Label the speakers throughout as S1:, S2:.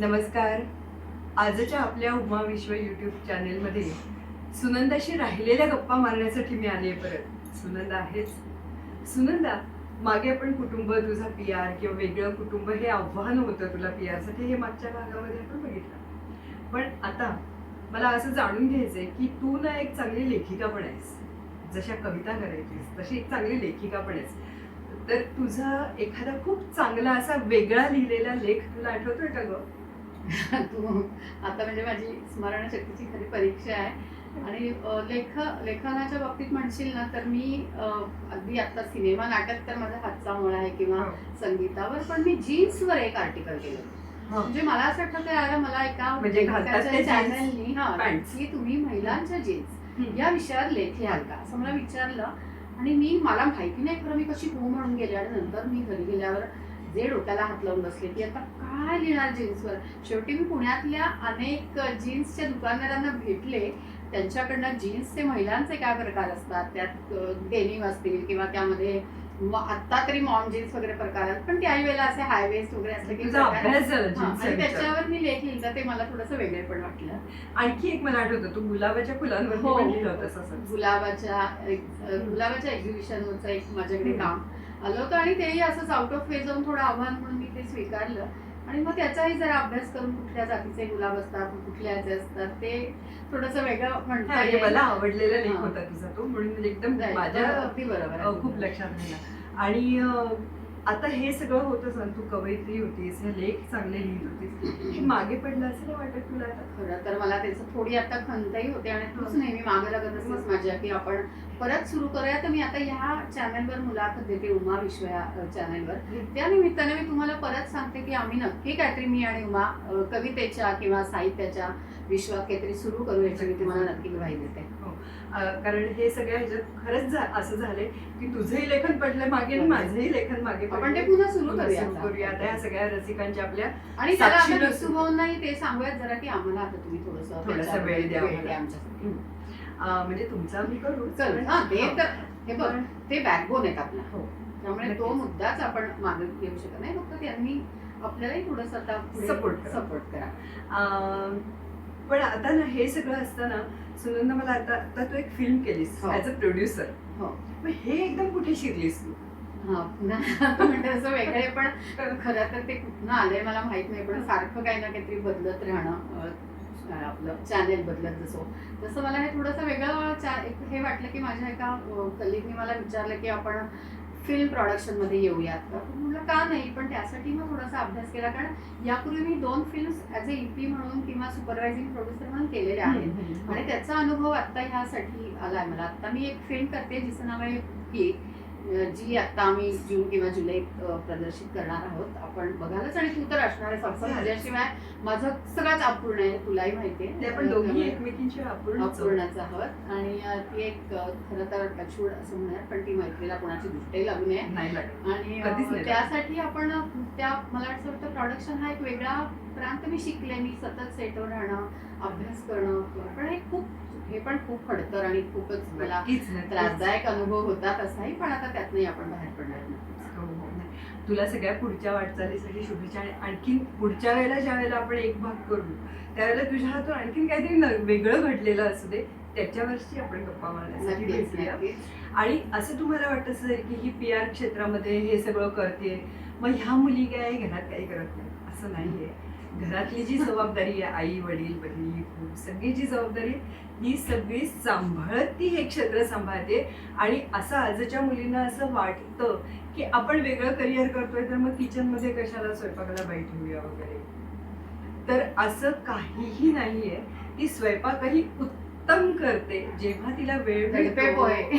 S1: नमस्कार. आजच्या आपल्या उमा विश्व यूट्यूब चॅनेलमध्ये सुनंदाशी राहिलेल्या गप्पा मारण्यासाठी मी आले परत. सुनंदा आहेच. सुनंदा मागे आपण कुटुंब तुझा पी आर किंवा वेगळं कुटुंब हे आव्हान होतं तुला पी आरसाठी हे मागच्या भागामध्ये आपण बघितलं. पण आता मला असं जाणून घ्यायचंय की तू ना एक चांगली लेखिका पण आहेस जशा कविता करायचीस तशी एक चांगली लेखिका पण आहेस तर तुझा एखादा खूप चांगला असा वेगळा लिहिलेला लेख तुला आठवतोय का गं?
S2: तू आता म्हणजे माझी स्मरणशक्तीची खरी परीक्षा आहे. आणि लेख लेखनाच्या बाबतीत म्हणशील ना तर मी अगदी आता सिनेमा नाटक तर माझा हातचा मळ आहे किंवा संगीतावर पण मी जीन्सवर एक आर्टिकल केलं. म्हणजे मला असं आठवतं यार मला एका
S1: म्हणजे
S2: चॅनलनी हा. की तुम्ही महिलांच्या जीन्स. या विषयावर लेख लिहाल का असं मला विचारलं. आणि मी मला माहिती नाही खरं मी कशी हो म्हणून गेले. आणि नंतर मी घरी गेल्यावर जे डोक्याला हात लावून बसले की आता काय लिहिणार जीन्सवर? शेवटी मी पुण्यातल्या अनेक जीन्सच्या दुकानदारांना भेटले. त्यांच्याकडनं जीन्सचे महिलांचे काय प्रकार असतात? त्यात डेनिम असतील किंवा त्यामध्ये आत्ता तरी मॉम जीन्स वगैरे प्रकार आहेत. पण त्याही वेळेला असे हायवेस्ट वगैरे असले की हा,
S1: जीन्सच्या
S2: आणि. त्याच्यावर मी लेख लिहिला ते मला थोडंसं वेगळे पण वाटलं.
S1: आणखी एक मला आठवतं तू गुलाबाच्या फुलांवरती
S2: हो.
S1: होतंस असं
S2: गुलाबाच्या गुलाबाच्या एक्झिबिशनवरचं एक माझ्याकडे. काम. आलं होतं आणि तेही असंच आउट ऑफ वे जाऊन थोडं आव्हान म्हणून मी ते स्वीकारलं आणि मग त्याचाही जरा अभ्यास करून कुठल्या जातीचे गुलाब असतात कुठल्या ह्याचे असतात ते थोडंसं वेगळं म्हणता
S1: म्हणजे
S2: येईल.
S1: मला आवडलेला लेख. होता तुझा तो म्हणून एकदम
S2: Right.
S1: माझ्या
S2: अगदी बरोबर.
S1: खूप लक्षात राहिला आणि आता हे सगळं होतं सांग तू कवयित्री होतीस हे लेख चांगले लिहित होतीस. हे मागे पडलं असं नाही वाटत तुला आता?
S2: खरं तर मला त्याचं थोडी आता खंतही होते आणि तूच नेहमी मागे लागत असतेस माझ्या की आपण परत सुरू करूया. तर मी आता ह्या चॅनलवर मुलाखत देते उमा विश्व या चॅनलवर त्या निमित्ताने मी तुम्हाला परत सांगते की आम्ही नक्की काहीतरी मी आणि उमा कवितेच्या किंवा साहित्याच्या विश्वात काहीतरी सुरू करू याची मी तुम्हाला नक्की ग्वाही देते
S1: अ, कारण हे सगळ्या ह्याच्यात खरंच असं झालंय की तुझंही लेखन पडलं मागे आणि माझंही लेखन मागे
S2: आपण. ते पुन्हा सुरू करूया आता.
S1: ह्या सगळ्या रसिकांच्या आपल्या
S2: आणि त्याला विसुभाऊंनाही ते सांगूयात जरा की आम्हाला आता तुम्ही थोडस
S1: थोडासा वेळ द्या.
S2: आमच्यासाठी
S1: म्हणजे तुमचा मी करू
S2: चल हा ते तर हे बघ ते बॅकबोन आहेत आपला
S1: हो.
S2: त्यामुळे तो. मुद्दाच आपण मागे घेऊ शकत नाही फक्त त्यांनी आपल्यालाही थोडस आता
S1: करा.
S2: सपोर्ट करा
S1: पण आता ना हे सगळं असताना सुनंदा मला आता आता तू एक फिल्म केलीस
S2: हो.
S1: ऍज अ प्रोड्युसर
S2: हो.
S1: मग हे एकदम कुठे शिरलीस तू
S2: हा पुन्हा म्हणते असं वेगळे पण खरं तर ते कुठनं आलंय मला माहीत नाही पण सारखं काही ना काहीतरी बदलत राहणं आपलं चॅनेल बदलत जसो तसं मला हे थोडंसं वेगळं हे वाटलं की माझ्या एका कलिगने मला विचारलं की आपण फिल्म प्रोडक्शनमध्ये येऊयात. तर म्हटलं का नाही पण त्यासाठी मग थोडासा अभ्यास केला. कारण यापूर्वी मी दोन फिल्म्स ॲज अ ई म्हणून किंवा सुपरवायझिंग प्रोड्युसर म्हणून केलेल्या आहेत. आणि त्याचा अनुभव आता ह्यासाठी आलाय मला. आता मी एक फिल्म करते जिचं नाव आहे की जी आता आम्ही जून किंवा जुलै प्रदर्शित करणार आहोत आपण बघायलाच आणि तू तर असणार आहे
S1: असणार.
S2: तुझ्याशिवाय माझं सगळंच अपूर्ण आहे तुलाही माहिती
S1: अपूर्ण चव.
S2: अपूर्णाचं आहोत आणि ती एक खरं तर टचवूड असं म्हणूयात पण ती मैत्रीला कोणाची दृष्टी लागू नये आणि. त्यासाठी आपण त्या मला असं वाटतं प्रोडक्शन हा एक वेगळा प्रांत मी शिकले मी सतत सेटवर राहणं अभ्यास करणं पण हे खूप हे पण खूप खडतर आणि खूपच मला. त्रासदायक अनुभव होता तसाही पण आता त्यातनंही आपण बाहेर पडणार.
S1: हो, हो, नाही. तुला सगळ्या पुढच्या वाटचालीसाठी शुभेच्छा आणि आणखीन पुढच्या वेळेला ज्या वेळेला आपण एक भाग करू त्यावेळेला तुझ्या हातून आणखीन काहीतरी वेगळं घडलेलं असू दे त्याच्यावरची आपण गप्पा मारण्यासाठी भेटूया आणि असं तुम्हाला वाटत असेल की ही पी आर क्षेत्रामध्ये हे सगळं करते मग ह्या मुली काय घरात काही करत नाही असं नाहीये घरातली जी जबाबदारी आहे आई वडील बहिणी खूप सगळी जी जबाबदारी ही सगळी सांभाळत ती हे क्षेत्र सांभाळते. आणि असं आजच्या मुलींना असं वाटतं की आपण वेगळं करिअर करतोय तर मग किचनमध्ये कशाला स्वयंपाकाला बाई ठेवूया वगैरे? तर असं काहीही नाहीये ती स्वयंपाकही उत्तम करते. जेव्हा तिला वेळ मिळतो.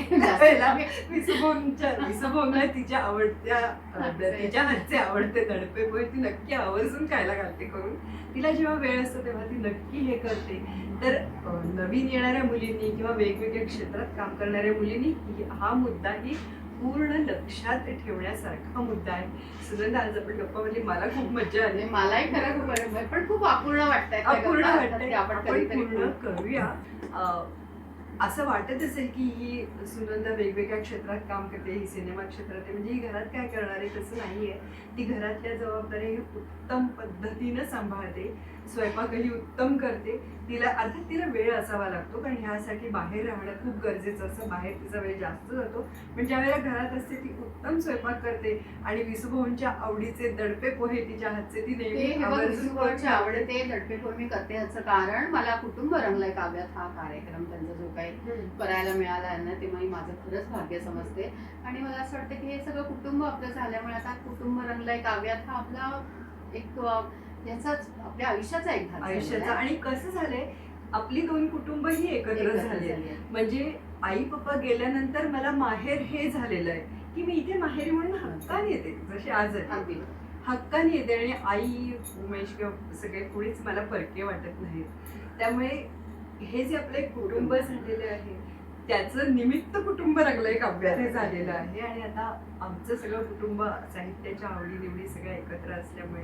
S1: तिच्या आवडत्या तिच्या हातचे आवडते दडपे पोहे ती नक्की आवर्जून खायला घालते करून. तिला जेव्हा वेळ असतो तेव्हा ती नक्की हे करते. तर नवीन येणाऱ्या मुलींनी किंवा वेगवेगळ्या क्षेत्रात काम करणाऱ्या मुलींनी ही- मुद्दा ही पूर्ण लक्षात ठेवण्यासारखा मुद्दा आहे. सुगंधा आज आपण गप्पा म्हणजे मला खूप मजा आली.
S2: मलाही खरं खूप. पण खूप अपूर्ण वाटतंय त्या
S1: अपूर्ण. वाटतंय.
S2: आपण
S1: पूर्ण करूया. असं वाटत असेल की ही सुनंदा वेगवेगळ्या क्षेत्रात काम करते ही सिनेमा क्षेत्रात आहे. म्हणजे ही घरात काय करणार आहे तसं नाही आहे ती घरातल्या जबाबदाऱ्या उत्तम पद्धतीनं सांभाळते. स्वयंपाकही उत्तम करते. तिला अर्थात तिला वेळ असावा लागतो कारण ह्यासाठी बाहेर राहणं खूप गरजेचं असतं. बाहेर तिचा वेळ जास्त जातो. पण ज्या वेळेला घरात असते ती उत्तम स्वयंपाक करते. आणि विसुभाऊंच्या आवडीचे दडपे पोहे तिच्या हातचे ती
S2: ते
S1: नेहमी
S2: आवडते दडपेखोर मी करते याचं कारण मला कुटुंब रंगलय काव्यात हा कार्यक्रम त्यांचा जो काही. करायला मिळाला आहे ना तेव्हा मी माझं खरंच भाग्य समजते. आणि मला असं वाटतं की हे सगळं कुटुंब आपलं झाल्यामुळे आता कुटुंब रंगलय काव्यात हा आपला एक याचाच आपल्या आयुष्याचा एक भाग
S1: आयुष्याचा. आणि कसं झालंय? आपली दोन कुटुंब ही एकत्र झाली. म्हणजे आई पप्पा गेल्यानंतर मला माहेर हे झालेलं आहे की मी इथे माहेरी म्हणून हक्काने येते. जशी आज हक्काने येते आणि आई उमेश किंवा सगळे कुणीच मला परके वाटत नाहीत. त्यामुळे हे जे आपलं एक कुटुंब झालेलं आहे त्याचं निमित्त कुटुंब रंगलंय काव्यात हे झालेलं आहे. आणि आता आमचं सगळं कुटुंब साहित्याच्या आवडीनिवडी सगळ्या एकत्र असल्यामुळे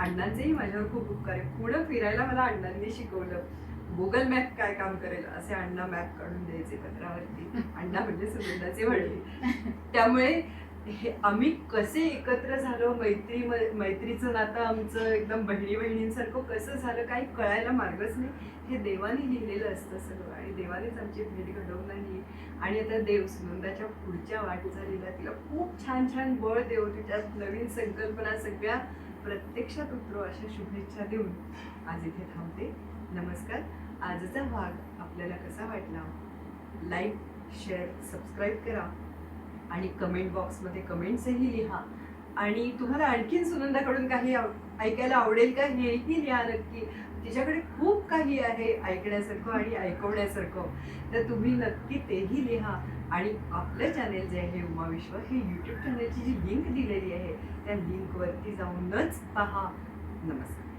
S1: अण्णांचेही माझ्यावर खूप उपकार आहे पुढं फिरायला मला अण्णांनी शिकवलं. गुगल मॅप काय काम करेल? असे अण्णा मॅप काढून द्यायचे पत्रावरती. अण्णा म्हणजे सुगंधाचे वडील. त्यामुळे हे आम्ही कसे एकत्र झालो? मैत्री मैत्रीचं नातं आमचं एकदम बहिणी बहिणींसारखं कसं झालं? काही कळायला मार्गच नाही. हे देवाने लिहिलेलं असतं सगळं आणि देवानेच आमची भेट घडवून आणली आणि आता देव सुनंदाच्या पुढच्या वाटचालीला तिला खूप छान छान बळ देव तिच्यात नवीन संकल्पना सगळ्या प्रत्यक्षात उतरो अशा शुभेच्छा देऊन आज इथे थांबते. नमस्कार. आजचा भाग आपल्याला कसा वाटला? लाईक शेअर सबस्क्राईब करा. आणि कमेंट बॉक्समध्ये कमेंट्सही लिहा. आणि तुम्हाला आणखीन सुनंदाकडून काही आव- ऐकायला आवडेल का? हेही लिहा नक्की. तिच्याकडे खूप काही आहे ऐकण्यासारखं आणि ऐकवण्यासारखं. तर तुम्ही नक्की तेही लिहा. आणि आपलं चॅनेल जे आहे उमा विश्व हे यूट्यूब चॅनेलची जी लिंक दिलेली आहे त्या लिंकवरती जाऊनच पहा. नमस्कार.